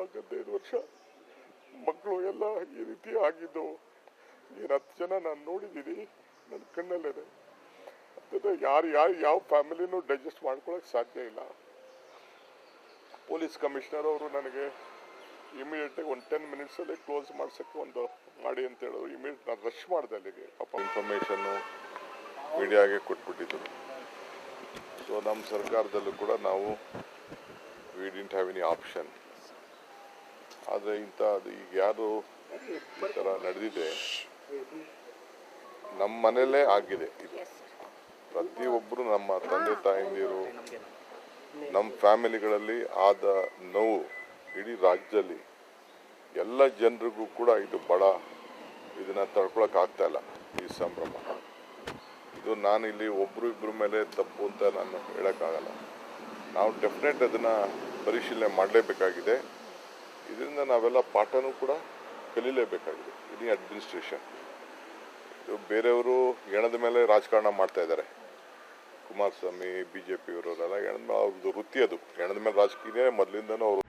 ಹದಿನೈದು ವರ್ಷ. ಮಕ್ಕಳು ಎಲ್ಲ ಈ ರೀತಿ ಆಗಿದ್ದು ಏನು ಹತ್ತು ಜನ ನಾನು ನೋಡಿದ್ದೀನಿ ನನ್ನ ಕಣ್ಣಲ್ಲಿದೆ ಅದನ್ನು ಯಾರು ಯಾರು ಯಾವ ಫ್ಯಾಮಿಲಿನೂ ಡೈಜೆಸ್ಟ್ ಮಾಡ್ಕೊಳಕ್ಕೆ ಸಾಧ್ಯ ಇಲ್ಲ. ಪೊಲೀಸ್ ಕಮಿಷನರ್ ಅವರು ನನಗೆ ಇಮಿಡಿಯೇಟಾಗಿ ಒಂದು ಟೆನ್ ಮಿನಿಟ್ಸಲ್ಲಿ ಕ್ಲೋಸ್ ಮಾಡ್ಸೋಕ್ಕೆ ಒಂದು ಮಾಡಿ ಅಂತ ಹೇಳಿದ್ರು ಇಮಿಡಿಯೇಟ್ ನಾನು ರಶ್ ಮಾಡಿದೆ ಅಲ್ಲಿಗೆ. ಪಾಪ ಇನ್ಫಾರ್ಮೇಷನ್ನು ಮೀಡಿಯಾಗೆ ಕೊಟ್ಬಿಟ್ಟಿದ್ದು. ಸೊ ನಮ್ಮ ಸರ್ಕಾರದಲ್ಲೂ ಕೂಡ ನಾವು we didn't have any option ಆದರೆ ಇಂಥ ಅದು ಈಗ ಯಾರು ಈ ಥರ ನಡೆದಿದೆ ನಮ್ಮ ಮನೆಯಲ್ಲೇ ಆಗಿದೆ. ಇದು ಪ್ರತಿಯೊಬ್ಬರು ನಮ್ಮ ತಂದೆ ತಾಯಂದಿರು ನಮ್ಮ ಫ್ಯಾಮಿಲಿಗಳಲ್ಲಿ ಆದ ನೋವು ಇಡೀ ರಾಜ್ಯದಲ್ಲಿ ಎಲ್ಲ ಜನರಿಗೂ ಕೂಡ ಇದು ಬಡ ಇದನ್ನ ತಡ್ಕೊಳಕ್ ಆಗ್ತಾ ಇಲ್ಲ ಈ ಸಂಭ್ರಮ. ಇದು ನಾನು ಇಲ್ಲಿ ಒಬ್ಬರು ಇಬ್ಬರ ಮೇಲೆ ತಪ್ಪು ಅಂತ ನಾನು ಹೇಳೋಕ್ಕಾಗಲ್ಲ. ನಾವು ಡೆಫಿನೆಟ್ ಅದನ್ನು ಪರಿಶೀಲನೆ ಮಾಡಲೇಬೇಕಾಗಿದೆ. ಇದರಿಂದ ನಾವೆಲ್ಲ ಪಾಠನೂ ಕೂಡ ಕಲೀಲೇಬೇಕಾಗಿದೆ. ಇಡೀ ಅಡ್ಮಿನಿಸ್ಟ್ರೇಷನ್ ಬೇರೆಯವರು ಹೆಣದ ಮೇಲೆ ರಾಜಕಾರಣ ಮಾಡ್ತಾ ಇದ್ದಾರೆ. ಕುಮಾರಸ್ವಾಮಿ ಬಿ ಜೆ ಪಿಯವರೆಲ್ಲ ಹೆಣದ ಮೇಲೆ, ಅವ್ರದ್ದು ವೃತ್ತಿ ಅದು. ಹೆಣದ ಮೇಲೆ ರಾಜಕೀಯ ಮೊದಲಿಂದನೂ ಅವ್ರ